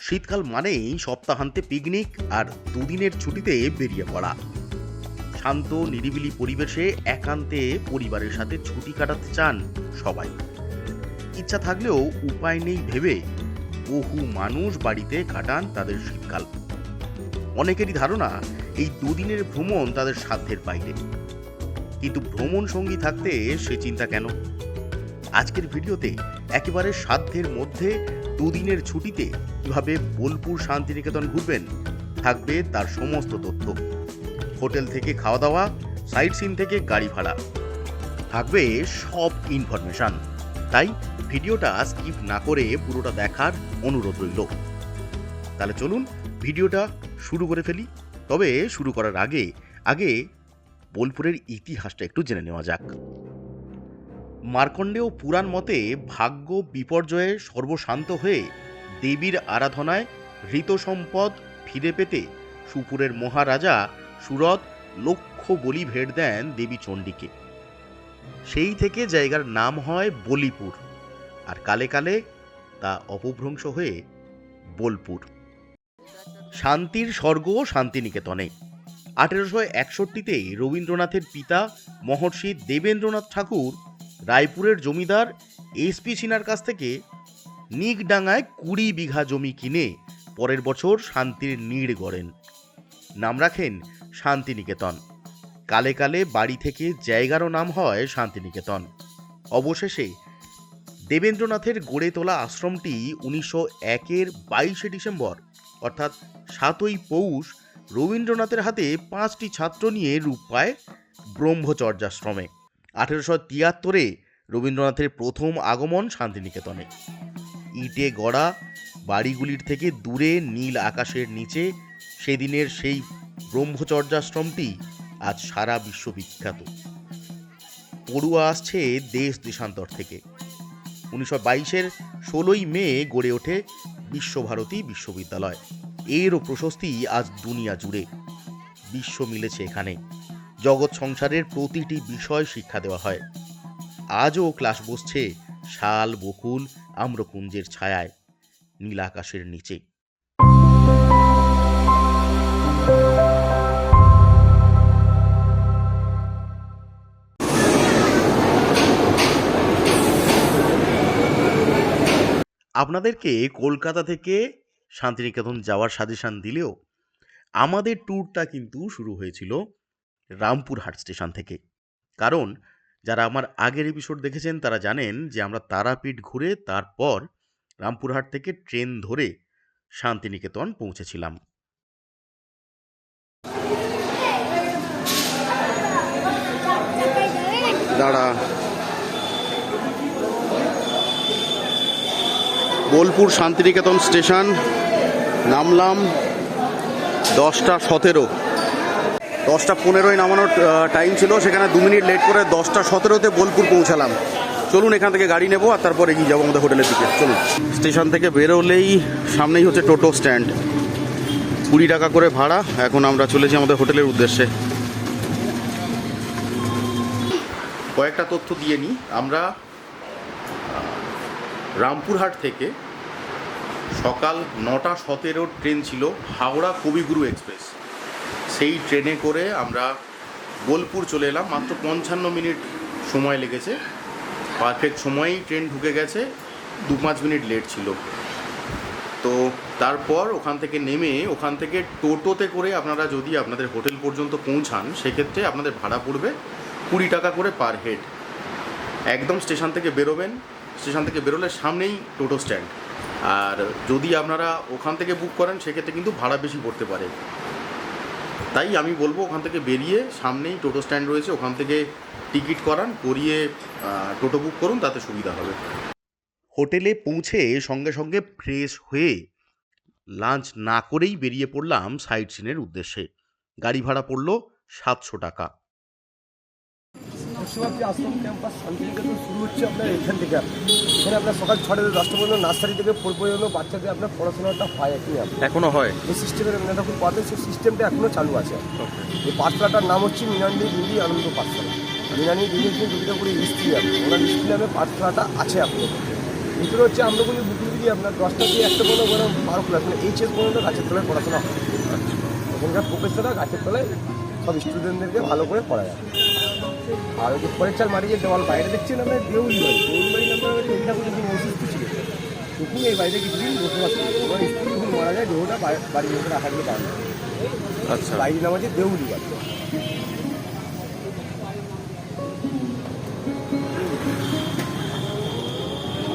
শীতকাল মানেই সপ্তাহান্তে পিকনিক আর দুদিনের ছুটিতে বেরিয়ে পড়া। শান্ত, নিরিবিলি পরিবেশে একান্তে পরিবারের সাথে ছুটি কাটাতে চান সবাই। ইচ্ছা থাকলেও উপায় নেই ভেবে বহু মানুষ বাড়িতে কাটান তাদের শীতকাল। অনেকেরই ধারণা এই দুদিনের ভ্রমণ তাদের সাধ্যের বাইরে। কিন্তু ভ্রমণ সঙ্গী থাকতে সে চিন্তা কেন? আজকের ভিডিওতে একেবারে সাধ্যের মধ্যে দুদিনের ছুটিতে কীভাবে বোলপুর শান্তিনিকেতন ঘুরবেন, থাকবে তার সমস্ত তথ্য। হোটেল থেকে খাওয়া দাওয়া সাইট সিন থেকে গাড়ি ভাড়া। থাকবে সব ইনফরমেশন। তাই ভিডিওটা স্কিপ না করে পুরোটা দেখার অনুরোধ রইল। তাহলে চলুন ভিডিওটা শুরু করে ফেলি। তবে শুরু করার আগে আগে বোলপুরের ইতিহাসটা একটু জেনে নেওয়া যাক। মার্কণ্ডেয় পুরাণ মতে ভাগ্য বিপর্যয়ে সর্বশান্ত হয়ে দেবীর আরাধনায় হৃত সম্পদ ফিরে পেতে সুপুরের মহারাজা সুরত লক্ষ বলি ভেট দেন দেবী চণ্ডীকে। সেই থেকে জায়গার নাম হয় বলিপুর আর কালে কালে তা অপভ্রংশ হয়ে বোলপুর। শান্তির স্বর্গ শান্তিনিকেতনে। আঠেরোশো একষট্টিতে রবীন্দ্রনাথের পিতা মহর্ষি দেবেন্দ্রনাথ ঠাকুর রায়পুরের জমিদার এসপি সিনার কাছ থেকে নিকডাঙ্গায় কুড়ি বিঘা জমি কিনে পরের বছর শান্তির নীড় গড়েন। নাম রাখেন শান্তিনিকেতন। কালে কালে বাড়ি থেকে জায়গারও নাম হয় শান্তিনিকেতন। অবশেষে দেবেন্দ্রনাথের গড়ে তোলা আশ্রমটি উনিশশো একের বাইশে ডিসেম্বর, অর্থাৎ সাতই পৌষ, রবীন্দ্রনাথের হাতে পাঁচটি ছাত্র নিয়ে রূপ পায় ব্রহ্মচর্যাশ্রমে। আঠেরোশো তিয়াত্তরে রবীন্দ্রনাথের প্রথম আগমন শান্তিনিকেতনে। ইটে গড়া বাড়িগুলির থেকে দূরে নীল আকাশের নিচে সেদিনের সেই ব্রহ্মচর্যাশ্রমটি আজ সারা বিশ্ব বিখ্যাত পড়ুয়া আসছে দেশ দেশান্তর থেকে। উনিশশো বাইশের ষোলোই মে গড়ে ওঠে বিশ্বভারতী বিশ্ববিদ্যালয়। এরও প্রশস্তি আজ দুনিয়া জুড়ে। বিশ্ব মিলেছে এখানে। জগৎ সংসারের প্রতিটি বিষয় শিক্ষা দেওয়া হয়। আজও ক্লাস বসছে শাল, বকুল, আম্রকুঞ্জের ছায়ায় নীল আকাশের নিচে। আপনাদেরকে কলকাতা থেকে শান্তিনিকেতন যাওয়ার সাজেশান দিলেও আমাদের ট্যুরটা কিন্তু শুরু হয়েছিল রামপুরহাট স্টেশন থেকে। কারণ, যারা আমার আগের এপিসোড দেখেছেন, তারা জানেন যে আমরা তারাপীঠ ঘুরে তারপর রামপুরহাট থেকে ট্রেন ধরে শান্তিনিকেতন পৌঁছেছিলাম। দাঁড়া। বোলপুর শান্তিনিকেতন স্টেশন, নামলাম দশটা সতেরো। দশটা পনেরোয় নামানোর টাইম ছিল, সেখানে দু মিনিট লেট করে দশটা সতেরোতে বোলপুর পৌঁছালাম। চলুন এখান থেকে গাড়ি নেব, আর তারপরে এগিয়ে যাব আমাদের হোটেলের দিকে। চলুন। স্টেশন থেকে বেরোলেই সামনেই হচ্ছে টোটো স্ট্যান্ড। কুড়ি টাকা করে ভাড়া, এখন আমরা চলেছি আমাদের হোটেলের উদ্দেশ্যে। কয়েকটা তথ্য দিয়ে নিই। আমরা রামপুরহাট থেকে সকাল নটা সতেরোর ট্রেন ছিল হাওড়া কবিগুরু এক্সপ্রেস। সেই ট্রেনে করে আমরা বোলপুর চলে এলাম। মাত্র পঞ্চান্ন মিনিট সময় লেগেছে। পারফেক্ট সময়েই ট্রেন ঢুকে গেছে। দু পাঁচ মিনিট লেট ছিল। তো তারপর ওখান থেকে নেমে, ওখান থেকে টোটোতে করে আপনারা যদি আপনাদের হোটেল পর্যন্ত পৌঁছান, সেক্ষেত্রে আপনাদের ভাড়া পড়বে কুড়ি টাকা করে পার হেড। একদম স্টেশন থেকে বেরোবেন। স্টেশন থেকে বেরোলে সামনেই টোটো স্ট্যান্ড। আর যদি আপনারা ওখান থেকে বুক করেন, সেক্ষেত্রে কিন্তু ভাড়া বেশি পড়তে পারে। তাই আমি বলব ওখান থেকে বেরিয়ে সামনেই টোটো স্ট্যান্ড রয়েছে, ওখান থেকে টিকিট করান, করিয়ে টোটো বুক করুন, তাতে সুবিধা হবে। হোটেলে পৌঁছে সঙ্গে সঙ্গে ফ্রেশ হয়ে লাঞ্চ না করেই বেরিয়ে পড়লাম সাইট সিনের উদ্দেশ্যে। গাড়ি ভাড়া পড়ল সাতশো টাকা। বিশ্বভারতী আশ্রম ক্যাম্পাস শান্তিনিকেতন শুরু হচ্ছে আপনার এখান থেকে। এখানে আপনার সকাল ছটা থেকে দশটা পর্যন্ত নার্সারি থেকে ফোর পর্যন্ত বাচ্চাদের আপনার পড়াশোনাটা হয় একই আপনি এখনও হয়? এই সিস্টেমের মেধাপুর পাবেন সেই সিস্টেমটা এখনও চালু আছে। এই পাঠশালাটার নাম হচ্ছে মৃণালী বিবি আনন্দ পাঠশালা। বিবি হচ্ছে দুর্গাপুরের স্ত্রী আপনি ওনার স্ত্রী নামে পাঠশালাটা আছে আপনার। ভিতরে হচ্ছে আমরা কোনো বুকুলি ডেলি আপনার দশটা দিয়ে একটা বরং বারো ক্লাস মানে এইচএস পর্যন্ত গাছের তলায় পড়াশোনা হয়। এখানকার প্রফেসররা গাছের তলায় সব স্টুডেন্টদেরকে ভালো করে পড়ায়। আর ওই যে পরীক্ষার মাঠে যে দেওয়াল বাইরে দেখছেন আপনার দেউলি বাড়ি দেউলি বাড়ি ওই এটা করে যখন অসুস্থ ছিল। তখন এই বাড়িতে কিছুদিন বসবাস করে। স্ত্রী যখন মারা যায় দেহটা বাড়ি- বাড়ির মধ্যে রাখা গিয়ে পাওয়া আচ্ছা। বাড়ির নাম হচ্ছে দেউলি বাড়ি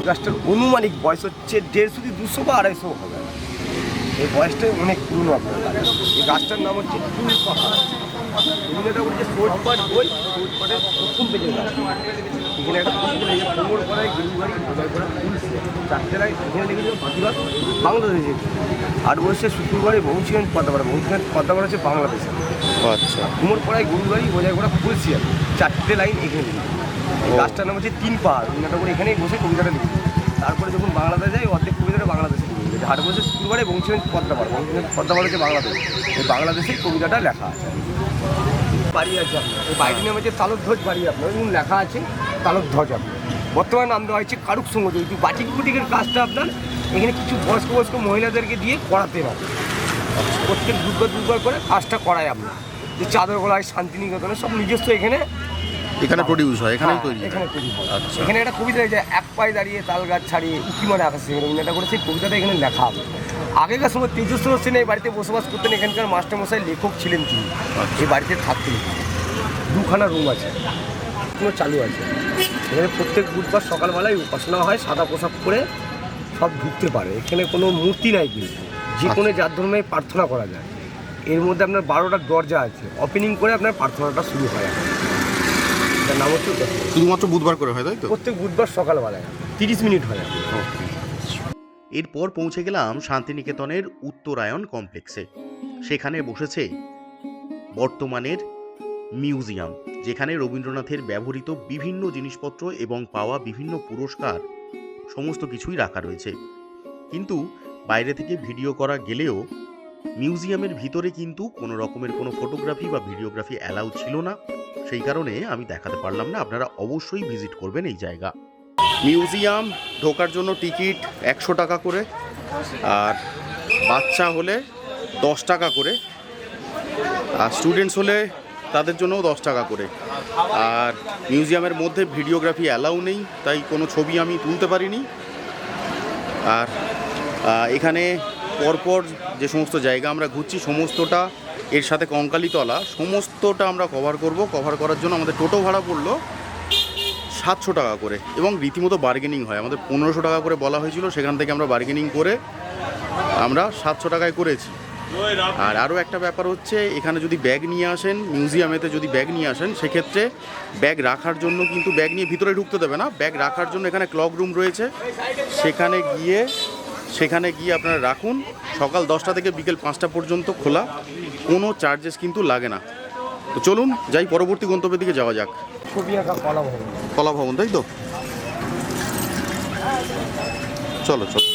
গাছটার অনুমানিক বয়স হচ্ছে দেড়শো থেকে দুশো বা আড়াইশো হবে। এই বয়সটাই অনেক পুরনো আপনার এই গাছটার নাম হচ্ছে ফুল পাহাড় বই প্রথম এখানে একটা কোমর করায় গেরুবাড়ি বোঝাই করা ফুল চারটে এখানে লিখেছিল প্রতিবাদ বাংলাদেশে আট বয়সে শুক্রবারে বংশীগঞ্জ পদ্মাপাড়া বংশীগঞ্জ পদ্মাপাড়া হচ্ছে বাংলাদেশে। আচ্ছা। কুমোর পাড়ায় গরুবাড়ি বোঝাই করা ফুলসিয়া চারটে লাইন এখানে। গাছটার নাম হচ্ছে তিন পাহাড়। রবীন্দ্রনাথ ঠাকুর এখানেই বসে কবিতাটা লিখেছে তারপরে যখন বাংলাদেশ যায় অর্ধেক কবিতাটা বাংলাদেশে হাট বসে শুক্রবারে বংশীগঞ্জ পদ্মাপাড়া বংশীগঞ্জ পদ্মাপাড়া হচ্ছে বাংলাদেশ। এই বাংলাদেশেই কবিতাটা লেখা আছে। বাড়ি আছে আপনার। এই বাড়িটির নাম হচ্ছে তালধ্বজ বাড়ি আপনার এবং লেখা আছে, তালধ্বজ আপনার। বর্তমানে নাম দেওয়া হয়েছে কারুক সঙ্গ। বাটিক বুটিকের কাজটা আপনার, এখানে কিছু বয়স্ক বয়স্ক মহিলাদেরকে দিয়ে করাতে হবে। প্রত্যেক দুর্গা দুর্গা করে কাজটা করায় আপনার। যে চাদর গলায় শান্তিনিকেতনে সব নিজস্ব এখানে এখানে প্রডিউস হয় এখানেই হ্যাঁ, তৈরি হয়। এখানে তৈরি আচ্ছা। এখানে একটা কবিতা যে এক পায়ে দাঁড়িয়ে তাল গাছ ছাড়িয়ে উকি মানে আকাশে। রবীন্দ্রটা করে সেই কবিতাটা এখানে লেখা হবে। আগেকার সময় তেজস্ব সেন এই বাড়িতে বসবাস করতেন এখানকার মাস্টারমশাই লেখক ছিলেন তিনি। আচ্ছা। এই বাড়িতে থাকতেন দুখানা রুম আছে এখনও চালু আছে। এখানে প্রত্যেক বুধবার সকালবেলায় উপাসনা হয় সাদা পোশাক পরে সব ঢুকতে পারে। এখানে কোনো মূর্তি নাই কিন্তু। যে কোনো যার ধর্মে প্রার্থনা করা যায়। এর মধ্যে আপনার বারোটা দরজা আছে। ওপেনিং করে আপনার প্রার্থনাটা শুরু হয় এটার নাম হচ্ছে। শুধুমাত্র বুধবার করে হয় তাই তো? প্রত্যেক বুধবার সকালবেলায় তিরিশ মিনিট হয়। এরপর পৌঁছে গেলাম শান্তিনিকেতনের উত্তরায়ণ কমপ্লেক্সে। সেখানে বসেছে বর্তমানের মিউজিয়াম যেখানে রবীন্দ্রনাথের ব্যবহৃত বিভিন্ন জিনিসপত্র এবং পাওয়া বিভিন্ন পুরস্কার সমস্ত কিছুই রাখা রয়েছে। কিন্তু বাইরে থেকে ভিডিও করা গেলেও মিউজিয়ামের ভিতরে কিন্তু কোনো রকমের কোনো ফটোগ্রাফি বা ভিডিওগ্রাফি অ্যালাউ ছিল না। সেই কারণে আমি দেখাতে পারলাম না, আপনারা অবশ্যই ভিজিট করবেন এই জায়গা। মিউজিয়াম, ঢোকার জন্য টিকিট একশো টাকা করে, আর বাচ্চা হলে দশ টাকা করে, আর স্টুডেন্টস হলে তাদের জন্যও দশ টাকা করে। আর মিউজিয়ামের মধ্যে ভিডিওগ্রাফি অ্যালাউ নেই, তাই কোনো ছবি আমি তুলতে পারিনি। আর এখানে পরপর যে সমস্ত জায়গা আমরা ঘুরছি, সমস্তটা এর সাথে কঙ্কালীতলা সমস্তটা আমরা কভার করব। কভার করার জন্য আমাদের টোটো ভাড়া পড়ল সাতশো টাকা করে এবং রীতিমতো বার্গেনিং হয়। আমাদের পনেরোশো টাকা করে বলা হয়েছিল, সেখান থেকে আমরা বার্গেনিং করে আমরা সাতশো টাকায় করেছি। আর আরও একটা ব্যাপার হচ্ছে, এখানে যদি ব্যাগ নিয়ে আসেন মিউজিয়ামেতে যদি ব্যাগ নিয়ে আসেন, সেক্ষেত্রে ব্যাগ রাখার জন্য কিন্তু ব্যাগ নিয়ে ভিতরে ঢুকতে দেবে না। ব্যাগ রাখার জন্য এখানে ক্লক রুম রয়েছে। সেখানে গিয়ে সেখানে গিয়ে আপনারা রাখুন। সকাল দশটা থেকে বিকেল পাঁচটা পর্যন্ত খোলা। কোনো চার্জেস কিন্তু লাগে না। তো চলুন যাই পরবর্তী গন্তব্যের দিকে যাওয়া যাক। কলা ভবন তাই তো? চলো চলো।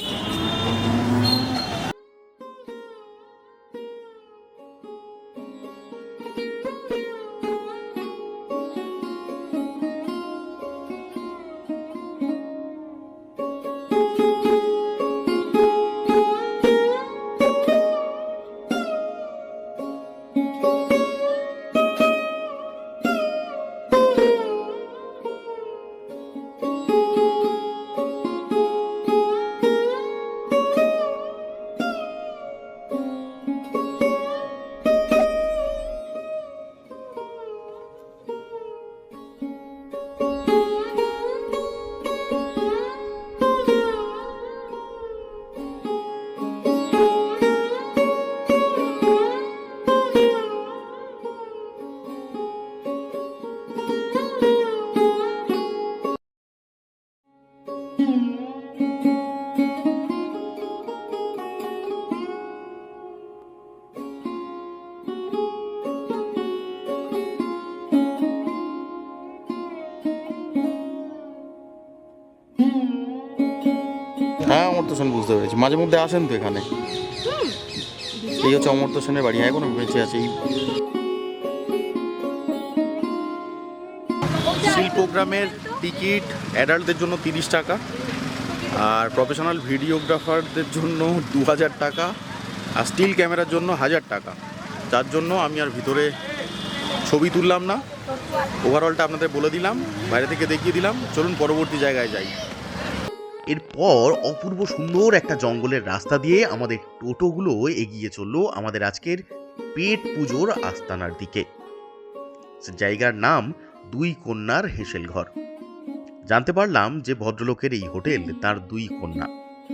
বুঝতে পেরেছি। মাঝে মধ্যে আসেন তো এখানে। এই হচ্ছে অমর্ত্য সেনের বাড়ি, এখনও বেঁচে আছে। শিল্পগ্রামের টিকিট অ্যাডাল্টদের জন্য তিরিশ টাকা আর প্রফেশনাল ভিডিওগ্রাফারদের জন্য দু হাজার টাকা আর স্টিল ক্যামেরার জন্য হাজার টাকা। যার জন্য আমি আর ভিতরে ছবি তুললাম না। ওভারঅলটা আপনাদের বলে দিলাম, বাইরে থেকে দেখিয়ে দিলাম। চলুন পরবর্তী জায়গায় যাই। এরপর অপূর্ব সুন্দর একটা জঙ্গলের রাস্তা দিয়ে আমাদের টোটোগুলো এগিয়ে চলল আমাদের আজকের পেট পুজোর আস্তানার দিকে। জায়গার নাম দুই কন্যার হেসেল ঘর জানতে পারলাম যে ভদ্রলোকের এই হোটেল তার দুই কন্যা।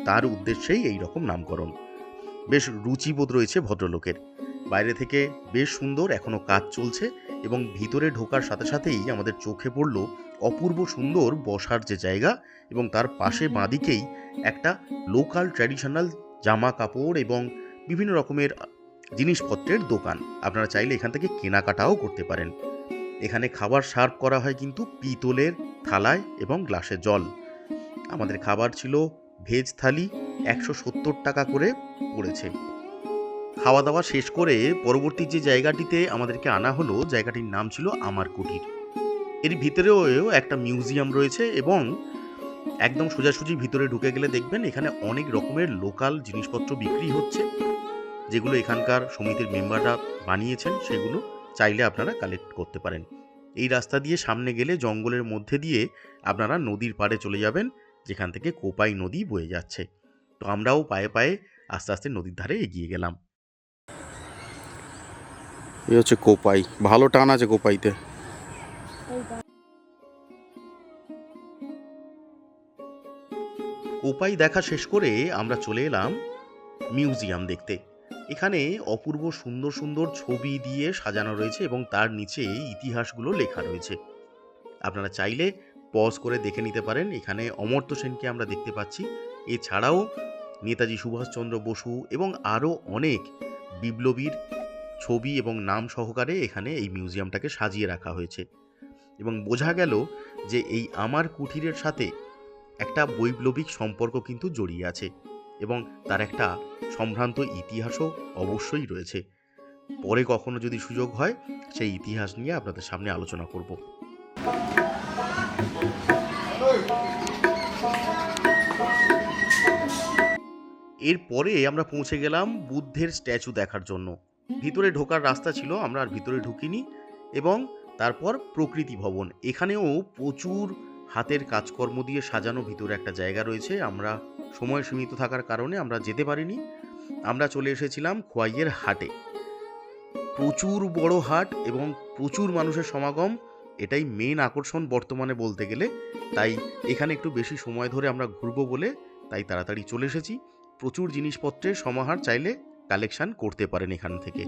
তার উদ্দেশ্যেই এই রকম নামকরণ। বেশ রুচিবোধ রয়েছে ভদ্রলোকের। বাইরে থেকে বেশ সুন্দর এখনও কাজ চলছে। এবং ভিতরে ঢোকার সাথে সাথেই আমাদের চোখে পড়ল অপূর্ব সুন্দর বসার যে জায়গা এবং তার পাশে বাঁদিকেই একটা লোকাল ট্র্যাডিশনাল জামা কাপড় এবং বিভিন্ন রকমের জিনিসপত্রের দোকান। আপনারা চাইলে এখান থেকে কেনাকাটাও করতে পারেন। এখানে খাবার সার্ভ করা হয় কিন্তু পিতলের থালায় এবং গ্লাসে জল। আমাদের খাবার ছিল ভেজ থালি একশো সত্তর টাকা করে পড়েছে। খাওয়া দাওয়া শেষ করে পরবর্তী যে জায়গাটিতে আমাদেরকে আনা হলো, জায়গাটির নাম ছিল আমার কুটির। এর ভিতরেও একটা মিউজিয়াম রয়েছে এবং একদম সোজাসুজি ভিতরে ঢুকে গেলে দেখবেন এখানে অনেক রকমের লোকাল জিনিসপত্র বিক্রি হচ্ছে, যেগুলো এখানকার সমিতির মেম্বাররা বানিয়েছেন, সেগুলো চাইলে আপনারা কালেক্ট করতে পারেন। এই রাস্তা দিয়ে সামনে গেলে জঙ্গলের মধ্যে দিয়ে আপনারা নদীর পাড়ে চলে যাবেন, যেখান থেকে কোপাই নদী বয়ে যাচ্ছে। তো আমরাও পায়ে পায়ে আস্তে আস্তে নদীর ধারে এগিয়ে গেলাম। এই হচ্ছে কোপাই। ভালো টান আছে কোপাইতে। কোপাই দেখা শেষ করে আমরা চলে এলাম মিউজিয়াম দেখতে। এখানে অপূর্ব সুন্দর সুন্দর ছবি দিয়ে সাজানো রয়েছে এবং তার নিচে ইতিহাসগুলো লেখা রয়েছে। আপনারা চাইলে পজ করে দেখে নিতে পারেন। এখানে অমর্ত্য সেনকে আমরা দেখতে পাচ্ছি। এছাড়াও নেতাজি সুভাষচন্দ্র বসু এবং আরও অনেক বিপ্লবীর ছবি এবং নাম সহকারে এখানে এই মিউজিয়ামটাকে সাজিয়ে রাখা হয়েছে। এবং বোঝা গেল যে এই আমার কুঠিরের সাথে একটা বৈপ্লবিক সম্পর্ক কিন্তু জড়িয়ে আছে এবং তার একটা সম্ভ্রান্ত ইতিহাসও অবশ্যই রয়েছে। পরে কখনো যদি সুযোগ হয়, সেই ইতিহাস নিয়ে আপনাদের সামনে আলোচনা করব। এরপরে আমরা পৌঁছে গেলাম বুদ্ধের স্ট্যাচু দেখার জন্য। ভিতরে ঢোকার রাস্তা ছিল, আমরা আর ভিতরে ঢুকিনি এবং তারপর প্রকৃতি ভবন। এখানেও প্রচুর হাতের কাজকর্ম দিয়ে সাজানো ভিতরে একটা জায়গা রয়েছে। আমরা সময় সীমিত থাকার কারণে আমরা যেতে পারিনি। আমরা চলে এসেছিলাম খোয়াইয়ের হাটে। প্রচুর বড় হাট এবং প্রচুর মানুষের সমাগম, এটাই মেন আকর্ষণ বর্তমানে বলতে গেলে। তাই এখানে একটু বেশি সময় ধরে আমরা ঘুরবো বলে তাই তাড়াতাড়ি চলে এসেছি। প্রচুর জিনিসপত্রের সমাহার চাইলে কালেকশন করতে পারেন এখান থেকে।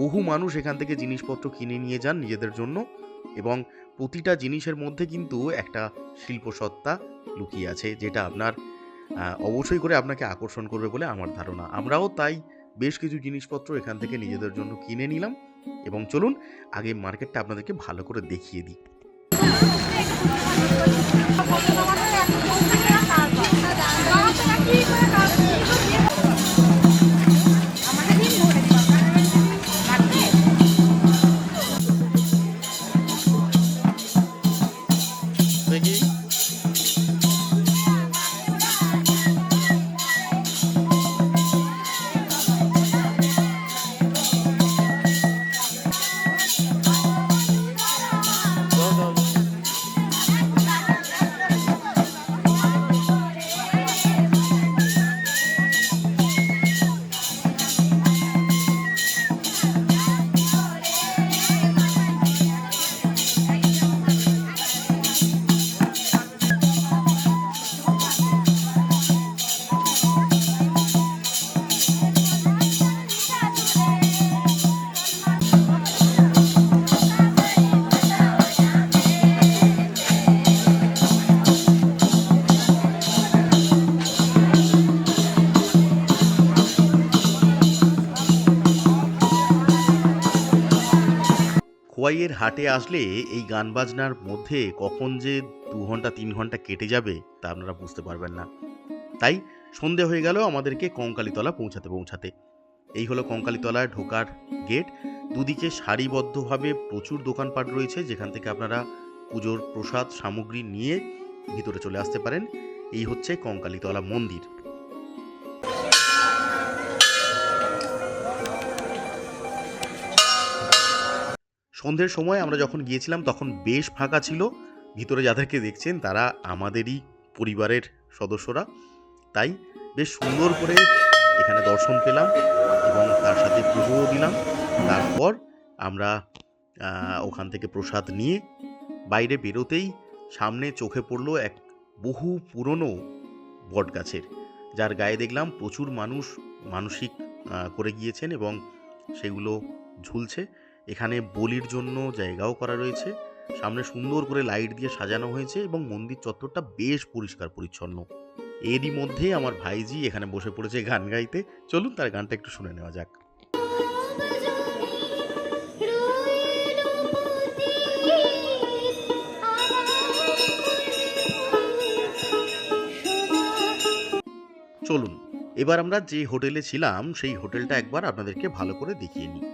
বহু মানুষ এখান থেকে জিনিসপত্র কিনে নিয়ে যান নিজেদের জন্য এবং প্রতিটা জিনিসের মধ্যে কিন্তু একটা শিল্পসত্তা লুকিয়ে আছে, যেটা আপনার অবশ্যই করে আপনাকে আকর্ষণ করবে বলে আমার ধারণা। আমরাও তাই বেশ কিছু জিনিসপত্র এখান থেকে নিজেদের জন্য কিনে নিলাম এবং চলুন আগে মার্কেটটা আপনাদেরকে ভালো করে দেখিয়ে দিই। খোয়াইয়ের হাটে আসলে এই গান বাজনার মধ্যে কখন যে দু ঘণ্টা, তিন ঘণ্টা কেটে যাবে তা আপনারা বুঝতে পারবেন না। তাই সন্ধে হয়ে গেল আমাদেরকে কঙ্কালীতলা পৌঁছাতে পৌঁছাতে। এই হলো কঙ্কালীতলায় ঢোকার গেট। দুদিকে সারিবদ্ধভাবে প্রচুর দোকানপাট রয়েছে, যেখান থেকে আপনারা পুজোর প্রসাদ, সামগ্রী নিয়ে ভিতরে চলে আসতে পারেন। এই হচ্ছে কঙ্কালীতলা মন্দির। সন্ধ্যের সময় আমরা যখন গিয়েছিলাম, তখন বেশ ফাঁকা ছিল। ভিতরে যাদেরকে দেখছেন, তারা আমাদেরই পরিবারের সদস্যরা। তাই বেশ সুন্দর করে এখানে দর্শন পেলাম এবং তার সাথে পুজোও দিলাম। তারপর আমরা ওখান থেকে প্রসাদ নিয়ে বাইরে বেরোতেই সামনে চোখে পড়ল এক বহু পুরনো বট গাছের, যার গায়ে দেখলাম প্রচুর মানুষ মানসিক করে গিয়েছেন এবং সেগুলো ঝুলছে। এখানে বলির জন্য জায়গাও করা রয়েছে। সামনে সুন্দর করে লাইট দিয়ে সাজানো হয়েছে এবং মন্দির চত্বরটা বেশ পরিষ্কার পরিচ্ছন্ন। এরই মধ্যে আমার ভাইজি এখানে বসে পড়েছে গান গাইতে। চলুন তার গানটা একটু শুনে নেওয়া যাক। চলুন, এবার আমরা যে হোটেলে ছিলাম, সেই হোটেলটা একবার আপনাদেরকে ভালো করে দেখিয়ে নিই।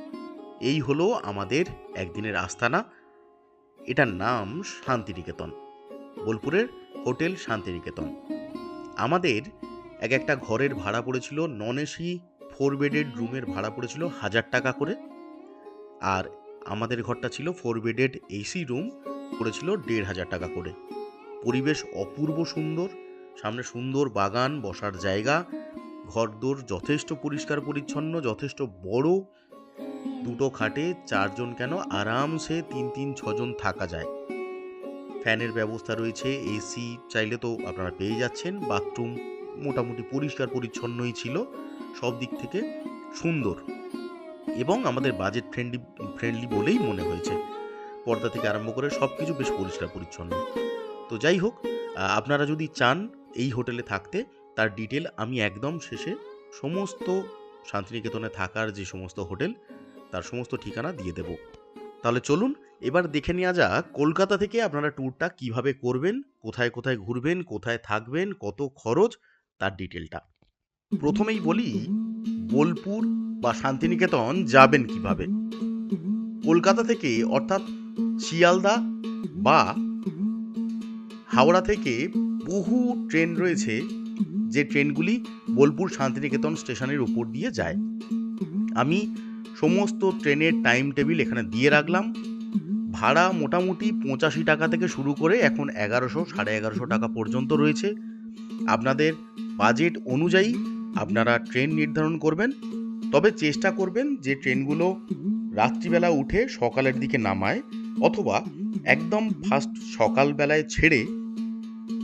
এই হলো আমাদের একদিনের আস্তানা। এটার নাম শান্তিনিকেতন, বোলপুরের হোটেল শান্তিনিকেতন। আমাদের এক একটা ঘরের ভাড়া পড়েছিল নন এসি ফোর বেডেড রুমের ভাড়া পড়েছিল হাজার টাকা করে। আর আমাদের ঘরটা ছিল ফোর বেডেড এসি রুম পড়েছিল দেড় হাজার টাকা করে। পরিবেশ অপূর্ব সুন্দর, সামনে সুন্দর বাগান, বসার জায়গা, ঘরদোর যথেষ্ট পরিষ্কার পরিচ্ছন্ন, যথেষ্ট বড় দুটো খাটে চারজন কেন আরামসে তিন তিন ছজন থাকা যায়। ফ্যানের ব্যবস্থা রয়েছে, এসি চাইলে তো আপনারা পেয়ে যাচ্ছেন, বাথরুম মোটামুটি পরিষ্কার পরিচ্ছন্নই ছিল, সব দিক থেকে সুন্দর এবং আমাদের বাজেট ফ্রেন্ডলি ফ্রেন্ডলি বলেই মনে হয়েছে। পর্দা থেকে আরম্ভ করে সব কিছু বেশ পরিষ্কার পরিচ্ছন্ন। তো যাই হোক, আপনারা যদি চান এই হোটেলে থাকতে, তার ডিটেল আমি একদম শেষে সমস্ত শান্তিনিকেতনে থাকার যে সমস্ত হোটেল তার সমস্ত ঠিকানা দিয়ে দেব। তাহলে চলুন, এবার দেখে নেওয়া যাক কলকাতা থেকে আপনারা ট্যুরটা কীভাবে করবেন, কোথায় কোথায় ঘুরবেন, কোথায় থাকবেন, কত খরচ, তার ডিটেলটা প্রথমেই বলি, বোলপুর বা শান্তিনিকেতন যাবেন কীভাবে? কলকাতা থেকে, অর্থাৎ শিয়ালদা বা হাওড়া থেকে বহু ট্রেন রয়েছে, যে ট্রেনগুলি বোলপুর শান্তিনিকেতন স্টেশনের উপর দিয়ে যায়। আমি সমস্ত ট্রেনের টাইম টেবিল এখানে দিয়ে রাখলাম। ভাড়া মোটামুটি পঁচাশি টাকা থেকে শুরু করে এখন এগারোশো, সাড়ে এগারোশো টাকা পর্যন্ত রয়েছে। আপনাদের বাজেট অনুযায়ী আপনারা ট্রেন নির্ধারণ করবেন। তবে চেষ্টা করবেন যে ট্রেনগুলো রাত্রিবেলা উঠে সকালের দিকে নামায় অথবা একদম ফার্স্ট সকালবেলায় ছেড়ে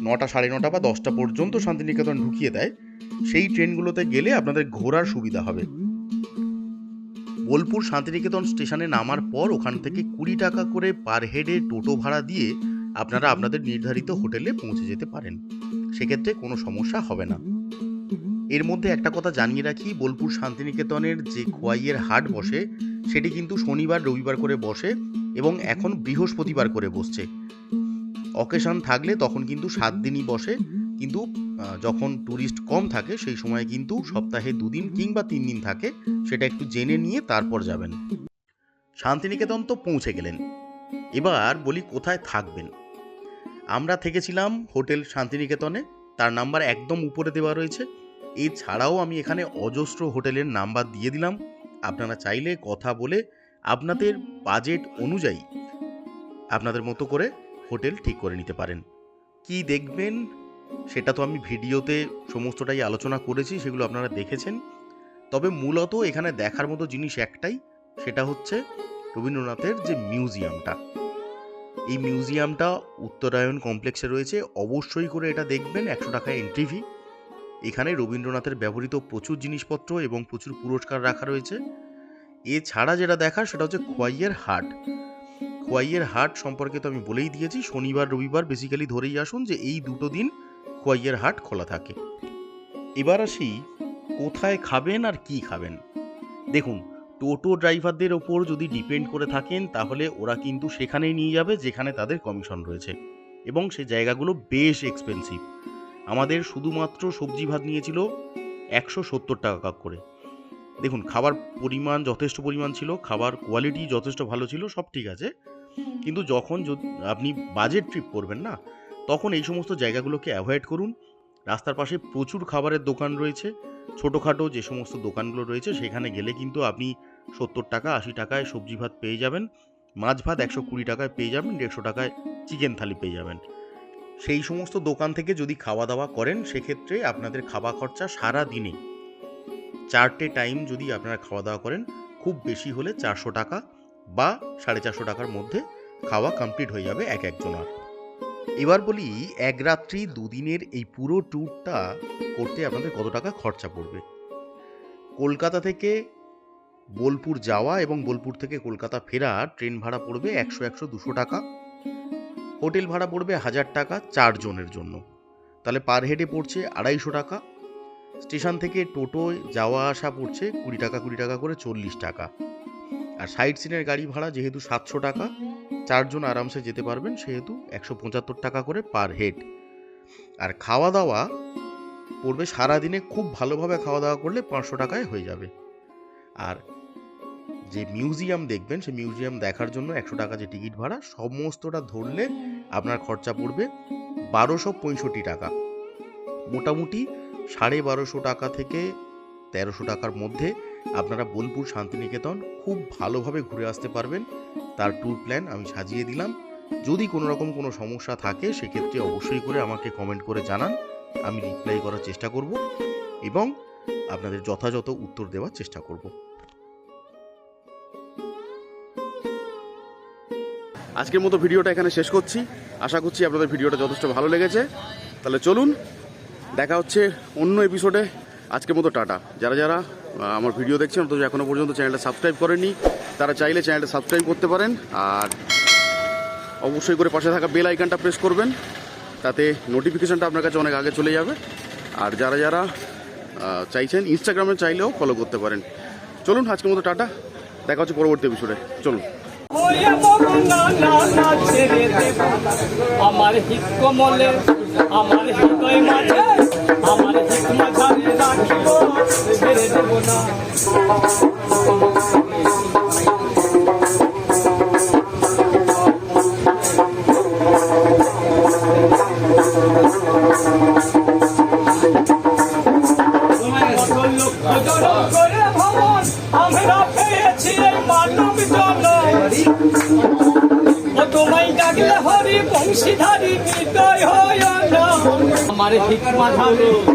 নটা, সাড়ে নটা বা দশটা পর্যন্ত শান্তিনিকেতন ঢুকিয়ে দেয়। সেই ট্রেনগুলোতে গেলে আপনাদের ঘোরার সুবিধা হবে। বোলপুর শান্তিনিকেতন স্টেশনে নামার পর ওখান থেকে কুড়ি টাকা করে পার হেডে টোটো ভাড়া দিয়ে আপনারা আপনাদের নির্ধারিত হোটেলে পৌঁছে যেতে পারেন। সেক্ষেত্রে কোনো সমস্যা হবে না। এর মধ্যে একটা কথা জানিয়ে রাখি, বোলপুর শান্তিনিকেতনের যে খোয়াইয়ের হাট বসে, সেটি কিন্তু শনিবার, রবিবার করে বসে এবং এখন বৃহস্পতিবার করে বসছে। অকেশন থাকলে তখন কিন্তু সাত দিনই বসে, কিন্তু যখন ট্যুরিস্ট কম থাকে, সেই সময় কিন্তু সপ্তাহে দুদিন কিংবা তিন দিন থাকে, সেটা একটু জেনে নিয়ে তারপর যাবেন। শান্তিনিকেতন তো পৌঁছে গেলেন। এবার বলি কোথায় থাকবেন। আমরা থেকেছিলাম হোটেল শান্তিনিকেতনে, তার নাম্বার একদম উপরে দেওয়া রয়েছে। এছাড়াও আমি এখানে অজস্র হোটেলের নাম্বার দিয়ে দিলাম। আপনারা চাইলে কথা বলে আপনাদের বাজেট অনুযায়ী আপনাদের মতো করে হোটেল ঠিক করে নিতে পারেন। কি দেখবেন? সেটা তো আমি ভিডিওতে সমস্তটাই আলোচনা করেছি, সেগুলো আপনারা দেখেছেন। তবে মূলত এখানে দেখার মতো জিনিস একটাই, সেটা হচ্ছে রবীন্দ্রনাথের যে মিউজিয়ামটা। এই মিউজিয়ামটা উত্তরায়ণ কমপ্লেক্সে রয়েছে, অবশ্যই করে এটা দেখবেন, একশো টাকা এন্ট্রি ফি এখানে রবীন্দ্রনাথের ব্যবহৃত প্রচুর জিনিসপত্র এবং প্রচুর পুরস্কার রাখা রয়েছে। এছাড়া যেটা দেখার, সেটা হচ্ছে খোয়াইয়ের হাট। খোয়াইয়ের হাট সম্পর্কে তো আমি বলেই দিয়েছি, শনিবার, রবিবার বেসিক্যালি ধরেই আসুন যে এই দুটো দিন খোয়াইয়ের হাট খোলা থাকে। এবার আসি কোথায় খাবেন আর কি খাবেন। দেখুন, টোটো ড্রাইভারদের ওপর যদি ডিপেন্ড করে থাকেন, তাহলে ওরা কিন্তু সেখানেই নিয়ে যাবে যেখানে তাদের কমিশন রয়েছে। এবং সেই জায়গাগুলো বেশ এক্সপেন্সিভ আমাদের শুধুমাত্র সবজি ভাত নিয়েছিল একশো সত্তর টাকা করে। দেখুন, খাবার পরিমাণ যথেষ্ট পরিমাণ ছিল, খাবার কোয়ালিটি যথেষ্ট ভালো ছিল, সব ঠিক আছে। কিন্তু যখন আপনি বাজেট ট্রিপ করবেন না তখন এই সমস্ত জায়গাগুলোকে অ্যাভয়েড করুন। রাস্তার পাশে প্রচুর খাবারের দোকান রয়েছে। ছোটোখাটো যে সমস্ত দোকানগুলো রয়েছে, সেখানে গেলে কিন্তু আপনি সত্তর টাকা, আশি টাকায় সবজি ভাত পেয়ে যাবেন। মাছ ভাত একশো কুড়ি টাকায় পেয়ে যাবেন, দেড়শো টাকায় চিকেন থালি পেয়ে যাবেন। সেই সমস্ত দোকান থেকে যদি খাওয়া দাওয়া করেন, সেক্ষেত্রে আপনাদের খাওয়া খরচা সারা দিনে চারটে টাইম যদি আপনারা খাওয়া দাওয়া করেন, খুব বেশি হলে চারশো টাকা বা সাড়ে চারশো টাকার মধ্যে খাওয়া কমপ্লিট হয়ে যাবে এক একজনের এবার বলি, এক রাত্রি দুদিনের এই পুরো ট্যুরটা করতে আপনাদের কত টাকা খরচা পড়বে? কলকাতা থেকে বোলপুর যাওয়া এবং বোলপুর থেকে কলকাতা ফেরা ট্রেন ভাড়া পড়বে একশো একশো দুশো টাকা। হোটেল ভাড়া পড়বে হাজার টাকা চারজনের জন্য। তাহলে পার হেডে পড়ছে আড়াইশো টাকা। স্টেশন থেকে টোটোয় যাওয়া আসা পড়ছে কুড়ি টাকা কুড়ি টাকা করে চল্লিশ টাকা। আর সাইড সিনের গাড়ি ভাড়া যেহেতু সাতশো টাকা, চারজন আরামসে যেতে পারবেন সেহেতু একশো পঁচাত্তর টাকা করে পার হেড। আর খাওয়া দাওয়া পড়বে সারাদিনে খুব ভালোভাবে খাওয়া দাওয়া করলে পাঁচশো টাকায় হয়ে যাবে। আর যে মিউজিয়াম দেখবেন সেই মিউজিয়াম দেখার জন্য একশো টাকা যে টিকিট ভাড়া, সমস্তটা ধরলে আপনার খরচা পড়বে বারোশো পঁয়ষট্টি টাকা। মোটামুটি সাড়ে বারোশো টাকা থেকে তেরোশো টাকার মধ্যে আপনারা বোলপুর শান্তিনিকেতন খুব ভালোভাবে ঘুরে আসতে পারবেন। তার ট্যুর প্ল্যান আমি সাজিয়ে দিলাম। যদি কোনো রকম কোনো সমস্যা থাকে, সেক্ষেত্রে অবশ্যই করে আমাকে কমেন্ট করে জানান। আমি রিপ্লাই করার চেষ্টা করব এবং আপনাদের যথাযথ উত্তর দেওয়ার চেষ্টা করব। আজকের মতো ভিডিওটা এখানে শেষ করছি। আশা করছি আপনাদের ভিডিওটা যথেষ্ট ভালো লেগেছে। তাহলে চলুন, দেখা হচ্ছে অন্য এপিসোডে আজকের মতো টাটা। যারা যারা আমার ভিডিও দেখছেন, অথচ এখনও পর্যন্ত চ্যানেলটা সাবস্ক্রাইব করেননি। তারা চাইলে চ্যানেলটা সাবস্ক্রাইব করতে পারেন, আর অবশ্যই করে পাশে থাকা বেল আইকনটা প্রেস করবেন, তাতে নোটিফিকেশনটা আপনার কাছে অনেক আগে চলে যাবে। আর যারা যারা চাইছেন ইনস্টাগ্রামে চাইলেও ফলো করতে পারেন। চলুন, আজকের মতো টাটা। দেখা হচ্ছে পরবর্তী এপিসোডে চলুন। আমার হিত কমলে আমার হৃদয় মাঝে আমার হিত মাঝারে রাখিব ছেড়ে দেব না। 我操，这个